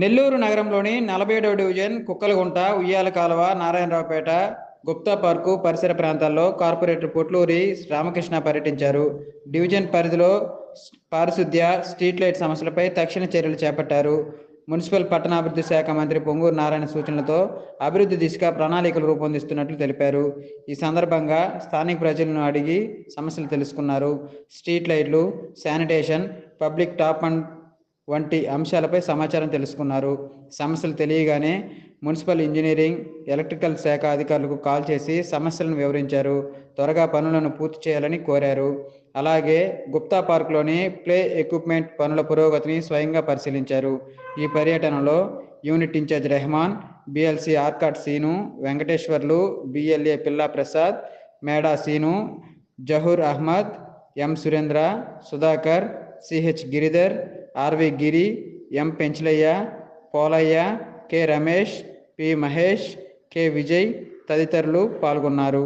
నెల్లూరు నగరంలోని నలభై ఏడవ డివిజన్ కుక్కలగుంట ఉయ్యాల కాలువ నారాయణరావుపేట గుప్తా పార్కు పరిసర ప్రాంతాల్లో కార్పొరేటర్ పొట్లూరి రామకృష్ణ పర్యటించారు. డివిజన్ పరిధిలో పారిశుద్ధ్య స్ట్రీట్ లైట్ సమస్యలపై తక్షణ చర్యలు చేపట్టారు. మున్సిపల్ పట్టణాభివృద్ధి శాఖ మంత్రి పొంగూరు నారాయణ సూచనలతో అభివృద్ధి దిశగా ప్రణాళికలు రూపొందిస్తున్నట్లు తెలిపారు. ఈ సందర్భంగా స్థానిక ప్రజలను అడిగి సమస్యలు తెలుసుకున్నారు. స్ట్రీట్ లైట్లు శానిటేషన్ పబ్లిక్ టాప్ అండ్ వంటి అంశాలపై సమాచారం తెలుసుకున్నారు. సమస్యలు తెలియగానే మున్సిపల్ ఇంజనీరింగ్ ఎలక్ట్రికల్ శాఖ అధికారులకు కాల్ చేసి సమస్యలను వివరించారు. త్వరగా పనులను పూర్తి చేయాలని కోరారు. అలాగే గుప్తా పార్క్లోని ప్లే ఎక్విప్మెంట్ పనుల పురోగతిని స్వయంగా పరిశీలించారు. ఈ పర్యటనలో unit in-charge Rehman BLC Arcot Seenu Venkateswarlu BLA Pilla Prasad Meda Seenu Jahoor Ahmed M Surendra Sudhakar CH Giridhar RV Giri M Penchalaiah Polaiah K Ramesh P Mahesh K Vijay తదితరులు పాల్గొన్నారు.